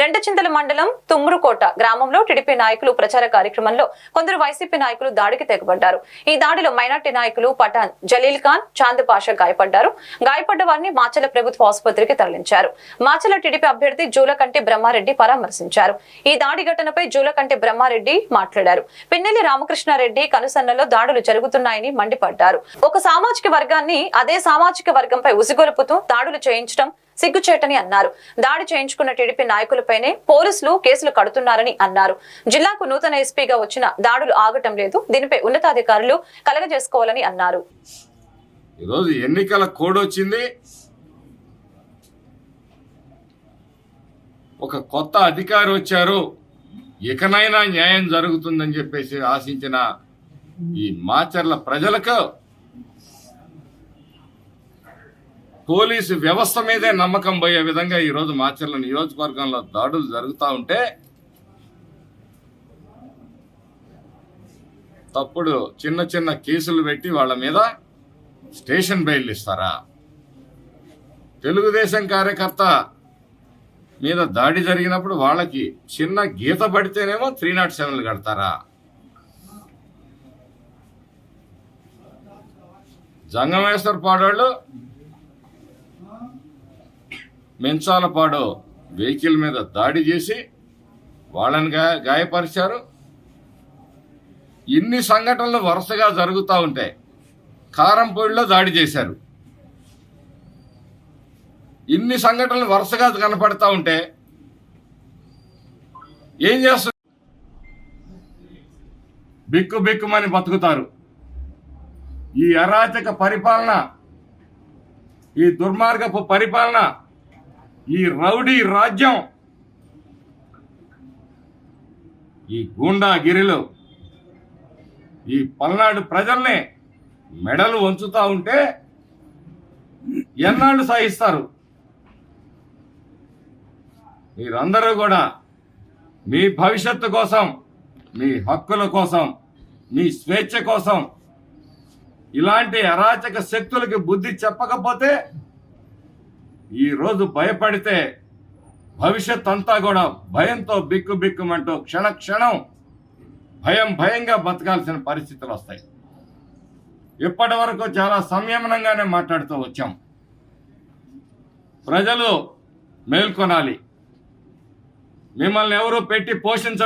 రెండచింతల మండలం తుమ్మురుకోట గ్రామంలో టీడీపీ నాయకులు ప్రచార కార్యక్రమంలో కొందరు వైసీపీ నాయకులు దాడికి తెగబడ్డారు. ఈ దాడిలో మైనార్టీ నాయకులు పఠాన్ జలీల్ ఖాన్ చాంద్ పాషా గాయపడ్డారు. గాయపడ్డ వారిని మాచల ప్రభుత్వ ఆసుపత్రికి తరలించారు. మాచల టీడీపీ అభ్యర్థి జూలకంటి బ్రహ్మారెడ్డి పరామర్శించారు. ఈ దాడి ఘటనపై జూలకంటి బ్రహ్మారెడ్డి మాట్లాడారు. పిన్నెల్లి రామకృష్ణారెడ్డి కనుసన్నలో దాడులు జరుగుతున్నాయని మండిపడ్డారు. ఒక సామాజిక వర్గాన్ని అదే సామాజిక వర్గంపై ఉసిగొలుపుతూ దాడులు చేయించడం సిగ్గుచేటని అన్నారు. దాడి చేయించుకున్న టీడీపీ నాయకులపైనే పోలీసులు కేసులు కడుతున్నారని అన్నారు. జిల్లాకు నూతన ఎస్పీగా వచ్చిన దాడులు ఆగటం లేదు. దీనిపై ఉన్నతాధికారులు కలగజేసుకోవాలని అన్నారు. ఈరోజు ఎన్నికల కోడ్ వచ్చింది. ఒక కొత్త అధికారి వచ్చారు. ఇకనైనా న్యాయం జరుగుతుందని చెప్పేసి ఆశించిన ఈ మాచర్ల ప్రజలకు పోలీసు వ్యవస్థ మీదే నమ్మకం పోయే విధంగా ఈరోజు మాచర్ల నియోజకవర్గంలో దాడులు జరుగుతూ ఉంటే తప్పుడు చిన్న చిన్న కేసులు పెట్టి వాళ్ళ మీద స్టేషన్ బెయిల్ ఇస్తారా? తెలుగుదేశం కార్యకర్త మీద దాడి జరిగినప్పుడు వాళ్ళకి చిన్న గీత పడితేనేమో త్రీ నాట్ సెవెన్లు కడతారా? జంగమేశ్వర్ పాడోళ్ళు మెంచాలపాడు వెహికల్ మీద దాడి చేసి వాళ్ళని గా గాయపరిచారు. ఇన్ని సంఘటనలు వరుసగా జరుగుతూ ఉంటాయి కారంపొడిలో దాడి చేశారు. ఇన్ని సంఘటనలు వరుసగా కనపడతా ఉంటే ఏం చేస్తారు? బిక్కు బిక్కుమని బతుకుతారు. ఈ అరాచక పరిపాలన ఈ దుర్మార్గపు పరిపాలన ఈ రౌడీ రాజ్యం ఈ గూండాగిరిలో ఈ పల్నాడు ప్రజల్ని మెడలు వంచుతా ఉంటే ఎన్నాళ్ళు సాగిస్తారు? మీరందరూ కూడా మీ భవిష్యత్తు కోసం మీ హక్కుల కోసం మీ స్వేచ్ఛ కోసం ఇలాంటి అరాచక శక్తులకి బుద్ధి చెప్పకపోతే ఈ రోజు భయపడితే భవిష్యత్ అంతా కూడా భయంతో బిక్కు బిక్కుమంటూ క్షణ క్షణం భయం భయంగా బతకాల్సిన పరిస్థితులు వస్తాయి. ఇప్పటి వరకు చాలా సంయమనంగానే మాట్లాడుతూ వచ్చాం. ప్రజలు మేల్కొనాలి. మిమ్మల్ని ఎవరు పెట్టి పోషించ